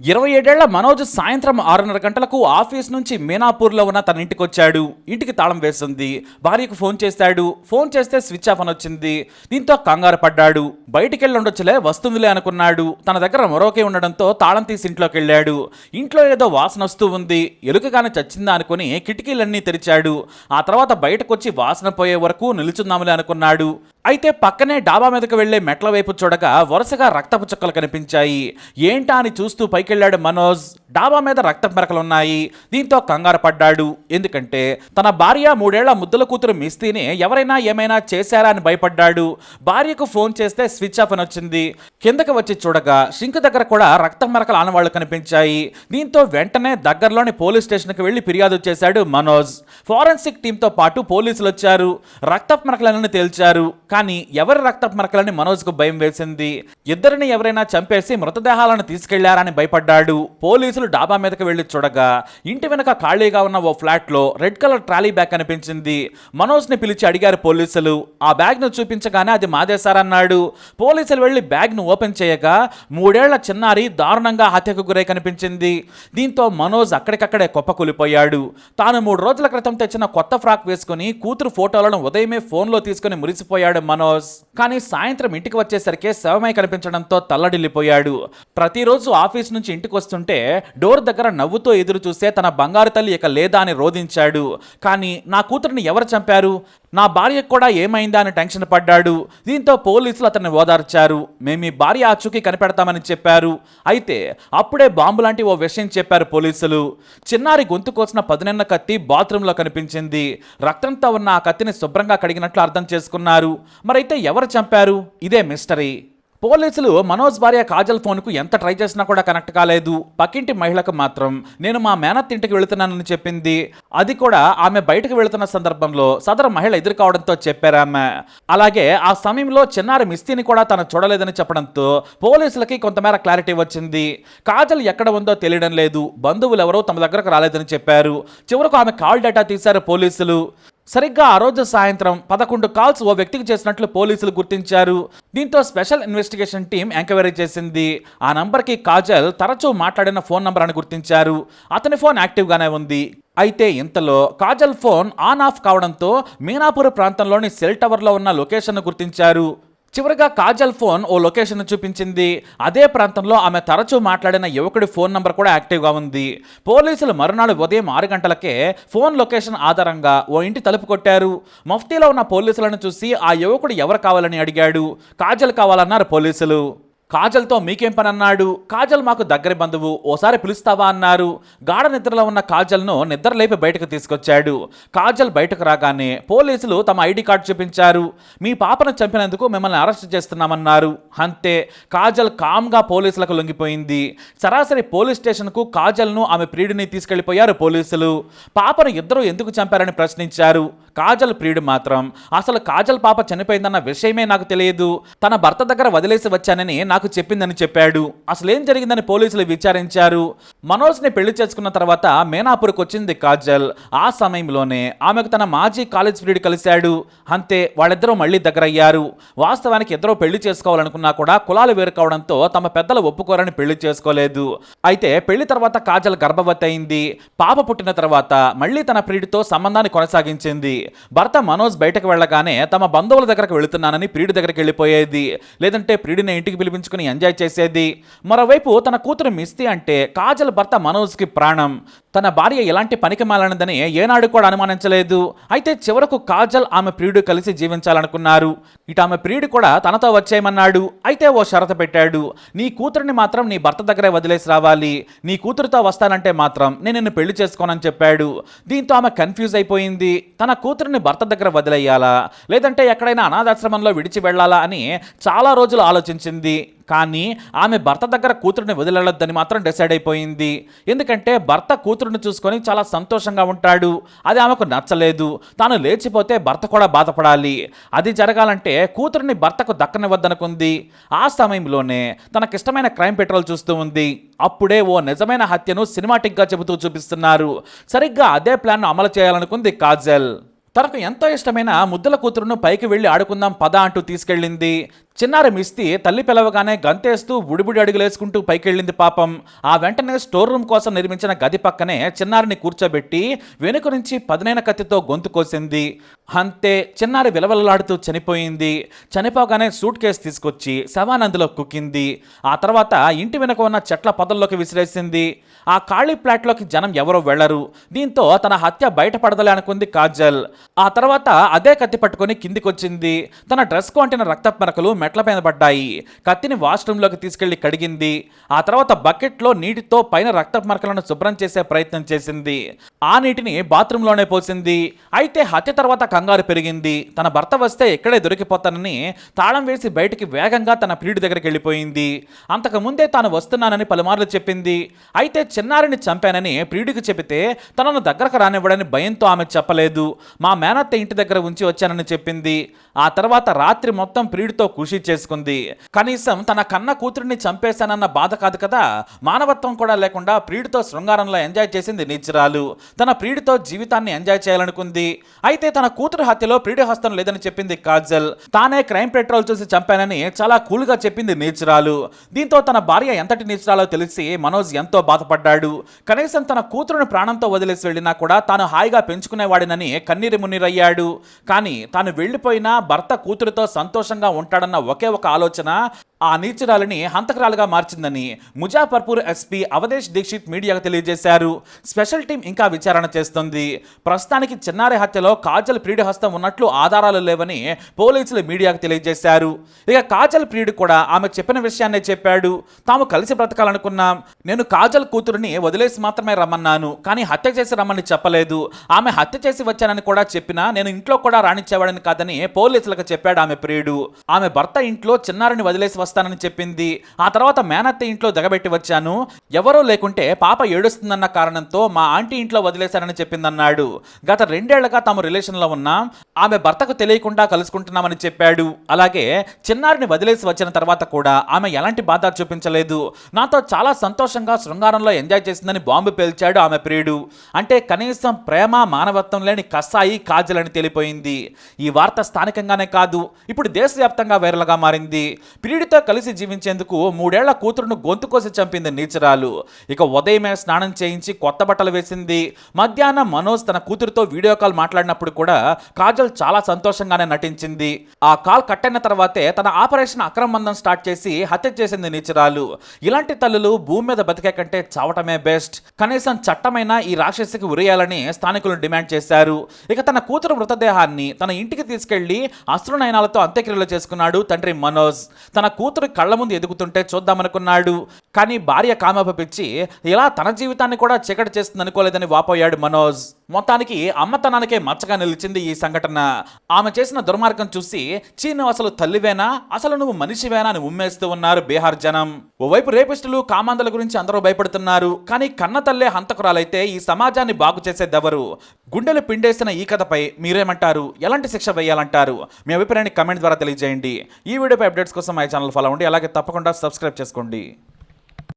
ఇరవై ఏడేళ్ళ మనోజ్ సాయంత్రం ఆరున్నర గంటలకు ఆఫీస్ నుంచి మీనాపూర్లో ఉన్న తన ఇంటికి వచ్చాడు ఇంటికి తాళం వేసింది. భార్యకు ఫోన్ చేశాడు. ఫోన్ చేస్తే స్విచ్ ఆఫ్ అని వచ్చింది దీంతో కంగారు పడ్డాడు. బయటికి వెళ్ళి ఉండొచ్చులే వస్తుందిలే అనుకున్నాడు. తన దగ్గర మరొకే ఉండడంతో తాళం తీసి ఇంట్లోకి వెళ్ళాడు ఇంట్లో ఏదో వాసన వస్తూ ఉంది. ఎలుకగానే చచ్చిందా అనుకుని కిటికీలన్నీ తెరిచాడు. ఆ తర్వాత బయటకు వచ్చి వాసన పోయే వరకు నిలుచుందాములే అనుకున్నాడు. అయితే పక్కనే డాబా మీదకి వెళ్ళే మెట్ల వైపు చూడగా వరుసగా రక్తపు చుక్కలు కనిపించాయి. ఏంటా అని చూస్తూ పైకెళ్ళాడు మనోజ్. డాబా మీద రక్త మెరకలున్నాయి. దీంతో కంగారు పడ్డాడు. ఎందుకంటే తన భార్య మూడేళ్ళ ముద్దుల కూతురు మిస్తీని ఎవరైనా ఏమైనా చేశారా అని భయపడ్డాడు. భార్యకు ఫోన్ చేస్తే స్విచ్ ఆఫ్ అని వచ్చింది. కిందకి వచ్చి చూడగా షింక్ దగ్గర కూడా రక్త మెరకలు ఆనవాళ్ళు కనిపించాయి. దీంతో వెంటనే దగ్గరలోని పోలీస్ స్టేషన్కి వెళ్ళి ఫిర్యాదు చేశాడు మనోజ్. ఫారెన్సిక్ టీంతో పాటు పోలీసులు వచ్చారు రక్తపు మరకలను తేల్చారు. కానీ ఎవరి రక్త మరకలని మనోజ్కు భయం వేసింది? ఇద్దరిని ఎవరైనా చంపేసి మృతదేహాలను తీసుకెళ్ళారని భయపడ్డాడు. పోలీసులు డాబా మీదకి వెళ్ళి చూడగా ఇంటి వెనక ఖాళీగా ఉన్న ఓ ఫ్లాట్లో రెడ్ కలర్ ట్రాలీ బ్యాగ్ కనిపించింది. మనోజ్ని పిలిచి అడిగారు పోలీసులు. ఆ బ్యాగ్ను చూపించగానే అది మాదేశారన్నాడు. పోలీసులు వెళ్ళి బ్యాగ్ను ఓపెన్ చేయగా మూడేళ్ళ చిన్నారి దారుణంగా హత్యకు గురై కనిపించింది. దీంతో మనోజ్ అక్కడికక్కడే కుప్పకూలిపోయాడు. తాను మూడు రోజుల క్రితం తెచ్చిన కొత్త ఫ్రాక్ వేసుకుని కూతురు ఫోటోలను ఉదయమే ఫోన్లో తీసుకుని మురిసిపోయాడు మనోజ్. కానీ సాయంత్రం ఇంటికి వచ్చేసరికి శవమై కనిపించడంతో తల్లడిల్లిపోయాడు. ప్రతిరోజు ఆఫీస్ నుంచి ఇంటికి వస్తుంటే డోర్ దగ్గర నవ్వుతో ఎదురు చూసే తన బంగారు తల్లి ఇక లేదా అని రోధించాడు. కానీ నా కూతురిని ఎవరు చంపారు? నా భార్యకు కూడా ఏమైందా అని టెన్షన్ పడ్డాడు. దీంతో పోలీసులు అతన్ని ఓదార్చారు. మేము మీ భార్య ఆచూకీ కనిపెడతామని చెప్పారు. అయితే అప్పుడే బాంబు లాంటి ఓ విషయం చెప్పారు పోలీసులు. చిన్నారి గొంతు కోసిన పదునెన్న కత్తి బాత్రూంలో కనిపించింది. రక్తంతో ఉన్న ఆ కత్తిని శుభ్రంగా కడిగినట్లు అర్థం చేసుకున్నారు. మరైతే ఎవరు చంపారు? ఇదే మిస్టరీ. పోలీసులు మనోజ్ భార్య కాజల్ ఫోన్కు ఎంత ట్రై చేసినా కూడా కనెక్ట్ కాలేదు. పక్కింటి మహిళకు మాత్రం నేను మా మేనత్ ఇంటికి వెళుతున్నానని చెప్పింది. అది కూడా ఆమె బయటకు వెళుతున్న సందర్భంలో సదరు మహిళ ఎదురు కావడంతో చెప్పారామె అలాగే ఆ సమయంలో చిన్నారి మిస్తీని కూడా తను చూడలేదని చెప్పడంతో పోలీసులకి కొంతమేర క్లారిటీ వచ్చింది. కాజల్ ఎక్కడ ఉందో తెలియడం లేదు. బంధువులు ఎవరో తమ దగ్గరకు రాలేదని చెప్పారు. చివరకు ఆమె కాల్ డేటా తీశారు పోలీసులు. సరిగ్గా ఆ రోజు సాయంత్రం పదకొండు కాల్స్ ఓ వ్యక్తికి చేసినట్లు పోలీసులు గుర్తించారు. దీంతో స్పెషల్ ఇన్వెస్టిగేషన్ టీం ఎంక్వైరీ చేసింది. ఆ నంబర్కి కాజల్ తరచూ మాట్లాడిన ఫోన్ నంబర్ అని గుర్తించారు. అతని ఫోన్ యాక్టివ్గానే ఉంది. అయితే ఇంతలో కాజల్ ఫోన్ ఆన్ ఆఫ్ కావడంతో మీనాపూర్ ప్రాంతంలోని సెల్ టవర్లో ఉన్న లొకేషన్ను గుర్తించారు. చివరిగా కాజల్ ఫోన్ ఓ లొకేషన్ చూపించింది. అదే ప్రాంతంలో ఆమె తరచూ మాట్లాడిన యువకుడి ఫోన్ నంబర్ కూడా యాక్టివ్గా ఉంది. పోలీసులు మరునాడు ఉదయం ఆరు గంటలకే ఫోన్ లొకేషన్ ఆధారంగా ఓ ఇంటి తలుపు కొట్టారు. మఫ్తీలో ఉన్న పోలీసులను చూసి ఆ యువకుడు ఎవరు కావాలని అడిగాడు. కాజల్ కావాలన్నారు పోలీసులు. కాజల్తో మీకేం పని అన్నాడు కాజల్ మాకు దగ్గర బంధువు ఓసారి పిలుస్తావా అన్నారు. గాఢ నిద్రలో ఉన్న కాజల్ను నిద్రలేపి బయటకు తీసుకొచ్చాడు. కాజల్ బయటకు రాగానే పోలీసులు తమ ఐడి కార్డు చూపించారు. మీ పాపను చంపినందుకు మిమ్మల్ని అరెస్ట్ చేస్తున్నామన్నారు. అంతే కాజల్ కామ్గా పోలీసులకు లొంగిపోయింది. సరాసరి పోలీస్ స్టేషన్కు కాజల్ను ఆమె ప్రియుడిని తీసుకెళ్ళిపోయారు పోలీసులు. పాపను ఇద్దరు ఎందుకు చంపారని ప్రశ్నించారు. కాజల్ ప్రియుడు మాత్రం అసలు కాజల్ పాప చనిపోయిందన్న విషయమే నాకు తెలియదు. తన భర్త దగ్గర వదిలేసి వచ్చానని నాకు చెప్పిందని చెప్పాడు. అసలేం జరిగిందని పోలీసులు విచారించారు. మనోజ్ని పెళ్ళి చేసుకున్న తర్వాత మేనాపూర్కి వచ్చింది కాజల్. ఆ సమయంలోనే ఆమెకు తన మాజీ కాలేజ్ ప్రియుడు కలిశాడు. అంతే వాళ్ళిద్దరూ మళ్ళీ దగ్గరయ్యారు. వాస్తవానికి ఇద్దరూ పెళ్ళి చేసుకోవాలనుకున్నా కూడా కులాలు వేరు కావడంతో తమ పెద్దలు ఒప్పుకోరని పెళ్ళి చేసుకోలేదు. అయితే పెళ్ళి తర్వాత కాజల్ గర్భవతి అయింది. పాప పుట్టిన తర్వాత మళ్ళీ తన ప్రియుడితో సంబంధాన్ని కొనసాగించింది. భర్త మనోజ్ బయటకు వెళ్ళగానే తమ బంధువుల దగ్గరకు వెళుతున్నానని ప్రియుడి దగ్గరికి వెళ్ళిపోయేది. లేదంటే ప్రియుడిని ఇంటికి పిలిపించుకుని ఎంజాయ్ చేసేది. మరోవైపు తన కూతురు మిస్తి అంటే కాజల్ భర్త మనోజ్కి ప్రాణం. తన భార్య ఎలాంటి పనికి మాలనదని ఏనాడు కూడా అనుమానించలేదు. అయితే చివరకు కాజల్ ఆమె ప్రియుడు కలిసి జీవించాలనుకున్నారు. ఇటు ఆమె ప్రియుడు కూడా తనతో వచ్చేయమన్నాడు. అయితే ఓ షరత పెట్టాడు. నీ కూతురిని మాత్రం నీ భర్త దగ్గరే వదిలేసి రావాలి. నీ కూతురుతో వస్తానంటే మాత్రం నేను నిన్ను పెళ్ళి చేసుకోనని చెప్పాడు. దీంతో ఆమె కన్ఫ్యూజ్ అయిపోయింది. తన కూతురిని భర్త దగ్గర వదిలేయాలా? లేదంటే ఎక్కడైనా అనాథాశ్రమంలో విడిచి వెళ్ళాలా అని చాలా రోజులు ఆలోచించింది. కానీ ఆమె భర్త దగ్గర కూతురిని వదిలేయొద్దని మాత్రం డిసైడ్ అయిపోయింది. ఎందుకంటే భర్త కూతురుని చూసుకొని చాలా సంతోషంగా ఉంటాడు. అది ఆమెకు నచ్చలేదు. తాను లేచిపోతే భర్త కూడా బాధపడాలి. అది జరగాలంటే కూతురుని భర్తకు దక్కనివ్వద్దనుకుంది. ఆ సమయంలోనే తనకిష్టమైన క్రైమ్ పెట్రోల్ చూస్తూ ఉంది. అప్పుడే ఓ నిజమైన హత్యను సినిమాటిక్గా చెబుతూ చూపిస్తున్నారు. సరిగ్గా అదే ప్లాన్ను అమలు చేయాలనుకుంది కాజల్. తనకు ఎంతో ఇష్టమైన ముద్దల కూతురును పైకి వెళ్ళి ఆడుకుందాం పద అంటూ తీసుకెళ్ళింది. చిన్నారి మిస్తి తల్లి పిలవగానే గంతేస్తూ బుడిబుడి అడుగులేసుకుంటూ పైకెళ్ళింది పాపం. ఆ వెంటనే స్టోర్ రూమ్ కోసం నిర్మించిన గది పక్కనే చిన్నారిని కూర్చోబెట్టి వెనుక నుంచి పదునైన కత్తితో గొంతు కోసింది. అంతే చిన్నారి విలవలలాడుతూ చనిపోయింది. చనిపోగానే సూట్ కేసు తీసుకొచ్చి శవానందులో కుక్కింది. ఆ తర్వాత ఇంటి వెనుక ఉన్న చెట్ల పొదల్లోకి విసిరేసింది. ఆ ఖాళీ ప్లాట్లోకి జనం ఎవరో వెళ్ళరు దీంతో తన హత్య బయటపడదలే అనుకుంది కాజల్. ఆ తర్వాత అదే కత్తి పట్టుకుని కిందికొచ్చింది. తన డ్రెస్కు అంటిన రక్తపు మరకలు మెట్ల పైన పడ్డాయి. కత్తిని వాష్రూమ్లోకి తీసుకెళ్ళి కడిగింది. ఆ తర్వాత బకెట్లో నీటితో పైన రక్తపు మరకలను శుభ్రం చేసే ప్రయత్నం చేసింది. ఆ నీటిని బాత్రూంలోనే పోసింది. అయితే హత్య తర్వాత కంగారు పెరిగింది. తన భర్త వస్తే ఇక్కడే దొరికిపోతానని తాళం వేసి బయటికి వేగంగా తన ప్రియుడి దగ్గరికి వెళ్ళిపోయింది. అంతకు ముందే తాను వస్తున్నానని పలుమార్లు చెప్పింది. అయితే చిన్నారిని చంపానని ప్రియుడికి చెబితే తనను దగ్గరకు రానివ్వడని భయంతో ఆమె చెప్పలేదు. మా మేనత్త ఇంటి దగ్గర ఉంచి వచ్చానని చెప్పింది. ఆ తర్వాత రాత్రి మొత్తం ప్రియుడితో కృషి చేసుకుంది. కనీసం తన కన్న కూతురిని చంపేశానన్న బాధ కాదు కదా? మానవత్వం కూడా లేకుండా ప్రియుడితో శృంగారంలో ఎంజాయ్ చేసింది నీచురాలు. తన ప్రియుడితో జీవితాన్ని ఎంజాయ్ చేయాలనుకుంది. అయితే తన కూతురు హత్యలో ప్రియుడి హస్తం లేదని చెప్పింది కాజల్. తానే క్రైమ్ పెట్రోల్ చూసి చంపానని చాలా కూల్గా చెప్పింది నీచురాలు. దీంతో తన భార్య ఎంతటి నీచురాలో తెలిసి మనోజ్ ఎంతో బాధపడ్డాడు. కనీసం తన కూతురుని ప్రాణంతో వదిలేసి వెళ్ళినా కూడా తాను హాయిగా పెంచుకునేవాడినని కన్నీరు మున్నీరయ్యాడు. కానీ తాను వెళ్ళిపోయినా భర్త కూతురుతో సంతోషంగా ఉంటాడన్న ఒకే ఒక ఆలోచన ఆ నీచురాలని హంతకురాలుగా మార్చిందని ముజాఫర్పూర్ ఎస్పీ అవధేష్ దీక్షిత్ మీడియాకు తెలియజేశారు. స్పెషల్ టీం ఇంకా విచారణ చేస్తుంది. ప్రస్తుతానికి చిన్నారి హత్యలో కాజల్ ప్రియుడి హస్తం ఉన్నట్లు ఆధారాలు లేవని పోలీసులు మీడియాకు తెలియజేశారు. ఇక కాజల్ ప్రియుడు కూడా ఆమె చెప్పిన విషయాన్నే చెప్పాడు. తాము కలిసి బ్రతకాలనుకున్నాం. నేను కాజల్ కూతురుని వదిలేసి మాత్రమే రమ్మన్నాను. కానీ హత్య చేసి రమ్మని చెప్పలేదు. ఆమె హత్య చేసి వచ్చానని కూడా చెప్పినా నేను ఇంట్లో కూడా రాణించేవాడని కాదని పోలీసులకు చెప్పాడు ఆమె ప్రియుడు. ఆమె భర్త ఇంట్లో చిన్నారిని వదిలేసి వస్తానని చెప్పింది. ఆ తర్వాత మేనత్త ఇంట్లో దిగబెట్టి వచ్చాను. ఎవరూ లేకుంటే పాప ఏడుస్తుందన్న కారణంతో మా ఆంటీ ఇంట్లో వదిలేశానని చెప్పిందన్నాడు. గత రెండేళ్ళుగా తాము రిలేషన్లో ఉన్నా. ఆమె భర్తకు తెలియకుండా కలుసుకుంటున్నామని చెప్పాడు. అలాగే చిన్నారిని వదిలేసి వచ్చిన తర్వాత కూడా ఆమె ఎలాంటి బాధ చూపించలేదు. నాతో చాలా సంతోషంగా శృంగారంలో ఎంజాయ్ చేసిందని బాంబు పేల్చాడు ఆమె ప్రియుడు. అంటే కనీసం ప్రేమ మానవత్వం లేని కసాయి కాజల్ అని తెలిపోయింది. ఈ వార్త స్థానికంగానే కాదు ఇప్పుడు దేశవ్యాప్తంగా వైరల్గా మారింది. ప్రియుడితో కలిసి జీవించేందుకు మూడేళ్ళ కూతురును గొంతు కోసి చంపింది నీచరాలు. ఇక ఉదయమే స్నానం చేయించి కొత్త బట్టలు వేసింది. మధ్యాహ్నం మనోజ్ తన కూతురుతో వీడియో కాల్ మాట్లాడినప్పుడు కూడా కాజల్ చాలా సంతోషంగానే నటించింది. ఆ కాల్ కట్ అయిన తర్వాతే తన ఆపరేషన్ అక్రమందం స్టార్ట్ చేసి హత్య చేసింది నీచరాలు. ఇలాంటి తల్లులు భూమి మీద బతికే కంటే చావటమే బెస్ట్. కనీసం చట్టమైన ఈ రాక్షసికి ఉరేయాలని స్థానికులు డిమాండ్ చేశారు. ఇక తన కూతురు మృతదేహాన్ని తన ఇంటికి తీసుకెళ్ళి అశ్రునయనాలతో అంత్యక్రియలు చేసుకున్నాడు తండ్రి మనోజ్. తన కూతురు కళ్ళ ముందు ఎదుగుతుంటే చూద్దామనుకున్నాడు. కానీ భార్య కామపిచ్చి ఇలా తన జీవితాన్ని కూడా చీకటి చేస్తుంది అనుకోలేదని వాపోయాడు మనోజ్. మొత్తానికి అమ్మతనానికే మచ్చగా నిలిచింది ఈ సంఘటన. ఆమె చేసిన దుర్మార్గం చూసి చీను అసలు తల్లివేనా? అసలు నువ్వు మనిషివేనా? అని ఉమ్మేస్తూ ఉన్నారు బీహార్ జనం. ఓవైపు రేపిస్టులు కామాంధల గురించి అందరూ భయపడుతున్నారు. కానీ కన్న తల్లే హంతకురాలైతే ఈ సమాజాన్ని బాగు చేసేదెవరు? గుండెలు పిండేసిన ఈ కథపై మీరేమంటారు? ఎలాంటి శిక్ష వేయాలంటారు? మీ అభిప్రాయాన్ని కమెంట్ ద్వారా తెలియజేయండి. ఈ వీడియోపై అప్డేట్స్ కోసం మా ఛానల్ ఫాలో అవ్వండి. అలాగే తప్పకుండా సబ్స్క్రైబ్ చేసుకోండి.